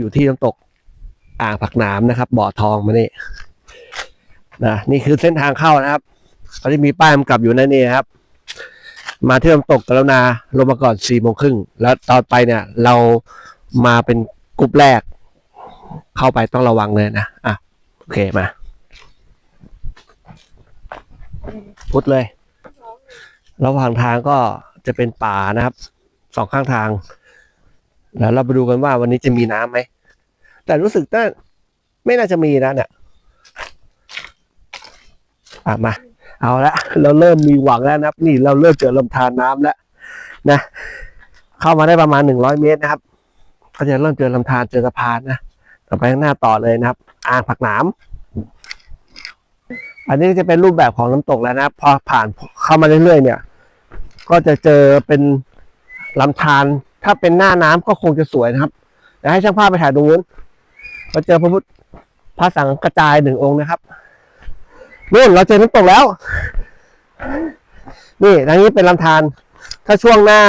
อยู่ที่น้ำตกอ่างผักหนามนะครับ บ่อทองมานี่นะนี่คือเส้นทางเข้านะครับเขาจะมีป้ายกำกับอยู่นั่นนี่ครับ มาที่น้ำตกกรุณาลงมาก่อนสี่โมงครึ่งแล้วตอนไปเนี่ย เรามาเป็นกลุ่มแรก เข้าไปต้องระวังเลยนะอะโอเคมา พุดเลย ระหว่างทางก็จะเป็นป่านะครับ สองข้างทาง แล้วเราไปดูกันว่าวันนี้จะมีน้ำไหม แต่รู้สึกว่าไม่น่าจะมีนะเนี่ยอะมา เอาละเราเริ่มมีหวังแล้วนะครับ นี่เราเริ่มเจอลำธารน้ำแล้วนะ เข้ามาได้ประมาณหนึ่งร้อยเมตรนะครับ ก็จะเริ่มเจอลำธารเจอสะพานนะต่อไปข้างหน้าต่อเลยนะครับ อ่างผักหนามอันนี้จะเป็นรูปแบบของน้ำตกแล้วนะพอผ่านเข้ามาเรื่อยๆเนี่ย ก็จะเจอเป็นลำธาร ถ้าเป็นหน้าน้ำก็คงจะสวยนะครับเดี๋ยวให้ช่างภาพไปถ่ายตรงนู้นเราเจอพระพุทธพระสังกระจายหนึ่งองค์นะครับนู่นเราเจอน้ำตกแล้ว นี่ทางนี้เป็นลำธารถ้าช่วงหน้า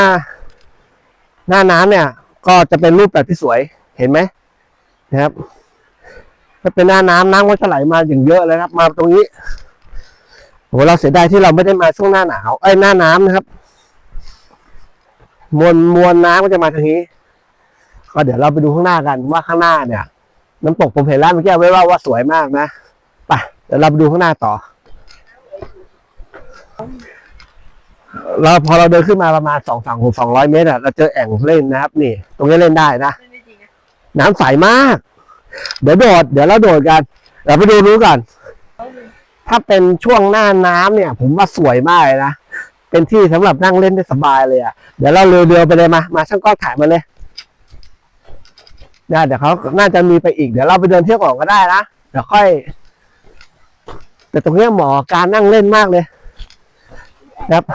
หน้าน้ำเนี่ย ก็จะเป็นรูปแบบที่สวยเห็นไหมนะครับถ้าเป็นหน้าน้ำน้ำก็จะไหลมาอย่างเยอะเลยครับ มาตรงนี้โหเราเสียดายที่เราไม่ได้มาช่วงหน้าหนาวเอ้หน้าน้ำนะครับ มวลมวลน้ำก็จะมาทางนี้ ก็เดี๋ยวเราไปดูข้างหน้ากันว่าข้างหน้าเนี่ย น้ำตกผมเห็นแล้วเมื่อกี้ไว้ว่าว่าสวยมากนะไปเดี๋ยวเราไปดูข้างหน้าต่อ เราพอเราเดินขึ้นมาประมาณสองสามสองร้อยเมตรอะเราเจอแอ่งเล่นนะครับ นี่ ตรงนี้เล่นได้นะน้ำใสมาก เดี๋ยวโดด เดี๋ยวเราโดดกันเดี๋ยวไปดูรู้กัน ถ้าเป็นช่วงหน้าน้ำเนี่ย ผมว่าสวยมากเลยนะ เป็นที่สำหรับนั่งเล่นได้สบายเลยอะเดี๋ยวเราเรือเดียวไปเลยมามาช่างกล้องถ่ายมาเลยนะเดี๋ยวเขาน่าจะมีไปอีกเดี๋ยวเราไปเดินเที่ยวก่อนก็ได้นะเดี๋ยวค่อย แต่ตรงเนี้ยเหมาะการนั่งเล่นมากเลยนะครับ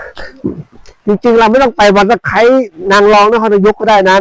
จริงๆเราไม่ต้องไปวันตะไคร้นางรองนครนายกก็ได้นะ